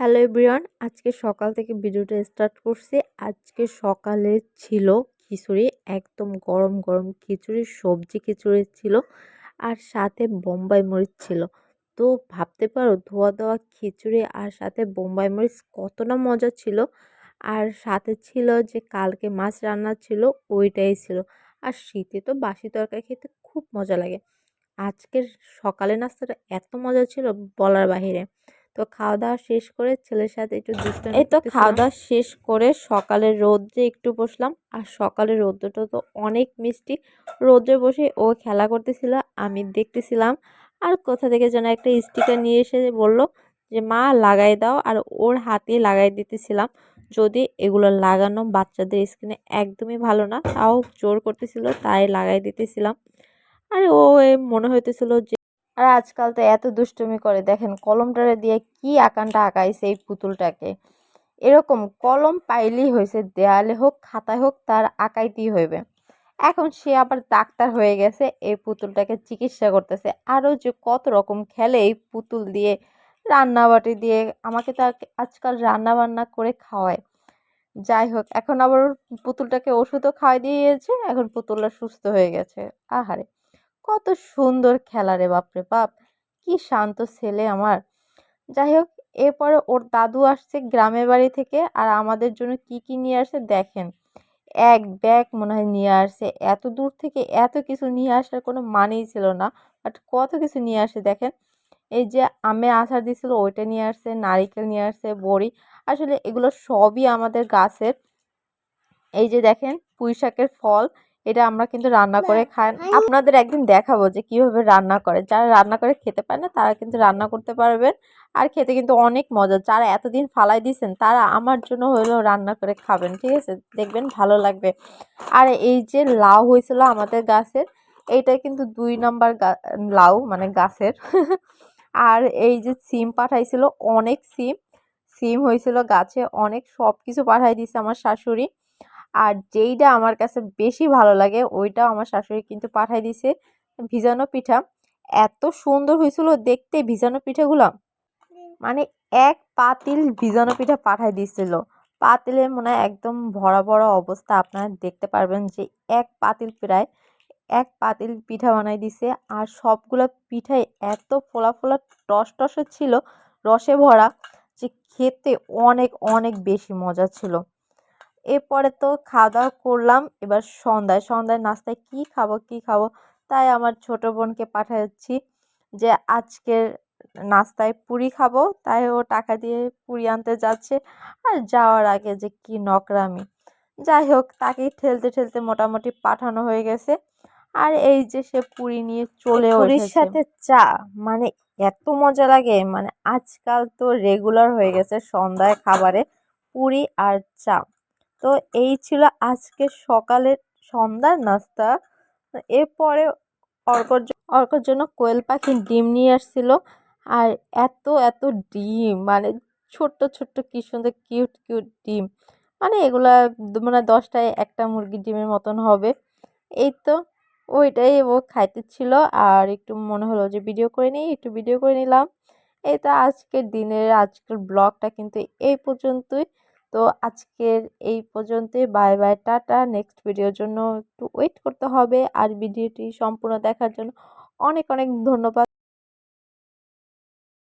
Hello everyone, আজকে সকাল থেকে ভিডিওটা স্টার্ট করছি। আজকে সকালে ছিল খিচুড়ি, একদম গরম গরম খিচুড়ি, সবজি খিচুড়ি ছিল আর সাথে বোম্বাই মরিচ ছিল। তো ভাবতে পারো, ধোয়া দেওয়া খিচুড়ি আর সাথে বোম্বাই মরিচ কত না মজা ছিল। আর সাথে ছিল যে কালকে মাছ রান্না ছিল, ওইটাই ছিল। আর শীতে তো বাসি তরকারি খেতে খুব মজা লাগে। আজকের সকালে নাস্তাটা এত মজা ছিল বলার বাহিরে। তো খাওয়া দাওয়া শেষ করে ছেলের সাথে একটু দুষ্টামি এই তো খাওয়া দাওয়া শেষ করে সকালে রোদ্রে একটু বসলাম। আর সকালে রোদ্রটা তো অনেক মিষ্টি। রোদ্রে বসে ও খেলা করতেছিল আমি দেখতেছিলাম। আর কোথা থেকে যেন একটা স্টিকার নিয়ে এসে বলল যে মা লাগাই দাও। আর ওর হাতে লাগাই দিতেছিলাম। যদি এগুলো লাগানো বাচ্চাদের স্কিনে একদমই ভালো না তাও জোর করতেছিল তাই লাগাই দিতেছিলাম। আর ও মনে হইতেছিল যে আর আজকাল তো এত দুষ্টুমি করে, দেখেন কলমটারে দিয়ে কি আকানটা আঁকাইছে এই পুতুলটাকে। এরকম কলম পাইলেই হয়েছে দেয়ালে হোক, খাতায় হোক, তার আঁকাইতেই হইবে। এখন সে আবার ডাক্তার হয়ে গেছে, এই পুতুলটাকে চিকিৎসা করতেছে। আরও যে কত রকম খেলে এই পুতুল দিয়ে, রান্নাবাটি দিয়ে, আমাকে তো আজকাল রান্না বান্না করে খাওয়ায়। যাই হোক, এখন আবার পুতুলটাকে ওষুধও খাওয়াই দিয়েছে, এখন পুতুলটা সুস্থ হয়ে গেছে। আহারে! কত সুন্দর খেলা রে বাপরে বাপ। কি শান্ত ছেলে আমার। যাই হোক, এরপরে ওর দাদু আসছে গ্রামের বাড়ি থেকে আর আমাদের জন্য কি কি নিয়ে আসছে দেখেন। এক ব্যাগ মনে হয় নিয়ে আসছে এত দূর থেকে এত কিছু নিয়ে আসার কোনো মানেই ছিল না। বাট কত কিছু নিয়ে আসে দেখেন। এই যে আমে আচার দিয়েছিল ওইটা নিয়ে আসছে নারিকেল নিয়ে আসছে বড়ি। আসলে এগুলো সবই আমাদের গাছের। এই যে দেখেন পুঁই শাকের ফল। এটা আমরা কিন্তু রান্না করে খাই। আপনাদের একদিন দেখাবো যে কীভাবে রান্না করে। যারা রান্না করে খেতে পারে না তারা কিন্তু রান্না করতে পারবেন। আর খেতে কিন্তু অনেক মজা। যারা এতদিন ফালাই দিয়েছেন তারা আমার জন্য হলেও রান্না করে খাবেন ঠিক আছে? দেখবেন ভালো লাগবে। আর এই যে লাউ হয়েছিল আমাদের গাছের এইটা কিন্তু দুই নম্বর লাউ মানে গাছের। আর এই যে সিম পাঠাইছিল অনেক সিম। সিম হয়েছিল গাছে অনেক সব কিছু পাঠাই দিছে আমার শাশুড়ি। আর যেইটা আমার কাছে বেশি ভালো লাগে, ওইটাও আমার শাশুড়ি কিন্তু পাঠাই দিছে, ভিজানো পিঠা। এত সুন্দর হয়েছিল দেখতে ভিজানো পিঠাগুলো। মানে এক পাতিল ভিজানো পিঠা পাঠাই দিছিল। পাতিলে মনে হয় একদম ভরা ভরা অবস্থা, আপনারা দেখতে পারবেন যে এক পাতিল প্রায় এক পাতিল পিঠা বানাই দিছে। আর সবগুলো পিঠাই এত ফোলা ফোলা টস টসে ছিল, রসে ভরা, যে খেতে অনেক অনেক বেশি মজা ছিল। এরপরে তো খাওয়া দাওয়া করলাম। এবার সন্ধ্যায় সন্ধ্যায় নাস্তায় কি খাব কি খাব তাই আমার ছোট বোনকে পাঠাচ্ছি যে আজকের নাস্তায় পুরি খাব। তাই ও টাকা দিয়ে পুরি আনতে যাচ্ছে আর যাওয়ার আগে যে কি নকরামি। যাই হোক তাকেই ঠেলতে ঠেলতে মোটামুটি পাঠানো হয়ে গেছে। আর এই যে সে পুরি নিয়ে চলে পুরীর সাথে চা মানে এত মজা লাগে। মানে আজকাল তো রেগুলার হয়ে গেছে সন্ধ্যায় খাবারে পুরি আর চা। তো এই ছিল আজকে সকালের সন্ধ্যার নাস্তা। এরপরে অর্কর অর্কর জন্য কোয়েল পাখি ডিম নিয়ে আসছিল। আর এত এত ডিম মানে ছোট্ট ছোট্ট কী সুন্দর কিউট কিউট ডিম। মানে এগুলা মানে দশটায় একটা মুরগির ডিমের মতন হবে। এই তো, ওইটাই ও খাইতে ছিল আর একটু মনে হলো যে ভিডিও করে নিই, একটু ভিডিও করে নিলাম। এই তো আজকের দিনের, আজকের ব্লগটা কিন্তু এই পর্যন্তই। তো আজকের এই পর্যন্তই। Bye bye, tata. নেক্সট ভিডিওর জন্য একটু ওয়েট করতে হবে। আর ভিডিওটি সম্পূর্ণ দেখার জন্য অনেক অনেক ধন্যবাদ।